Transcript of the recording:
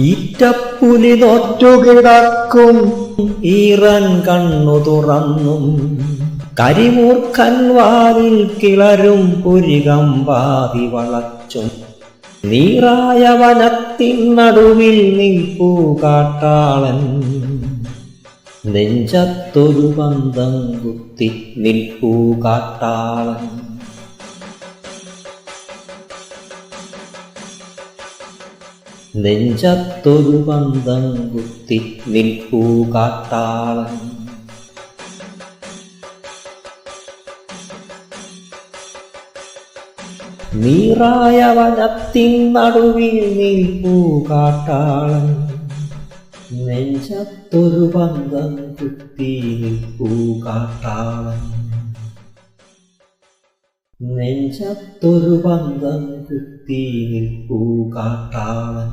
ഈറ്റപ്പുലി നോറ്റുകിടക്കും. ഈറൻ കണ്ണു തുറന്നും. കരിമൂർഖൻ വാതിൽ കിളരും പുരികം പാതി വളച്ചും. നീറായ വനത്തിൻ നടുവിൽ നിൽപ്പൂ കാട്ടാളൻ. നെഞ്ചത്തൊരു ബന്ധം കുത്തി നിൽപ്പൂ കാട്ടാളൻ. നെഞ്ചത്തൊരു പന്തം കുത്തി നിൽപ്പൂ കാട്ടാളൻ. നീറായ വനത്തിൻ നടുവിൽ നിൽപ്പൂ കാട്ടാളൻ. നെഞ്ചത്തൊരു പന്തം കുത്തി നിൽപ്പൂ കാട്ടാളൻ. നെഞ്ചത്തൊരു പന്തം കുത്തി നിൽപ്പൂ കാട്ടാളൻ.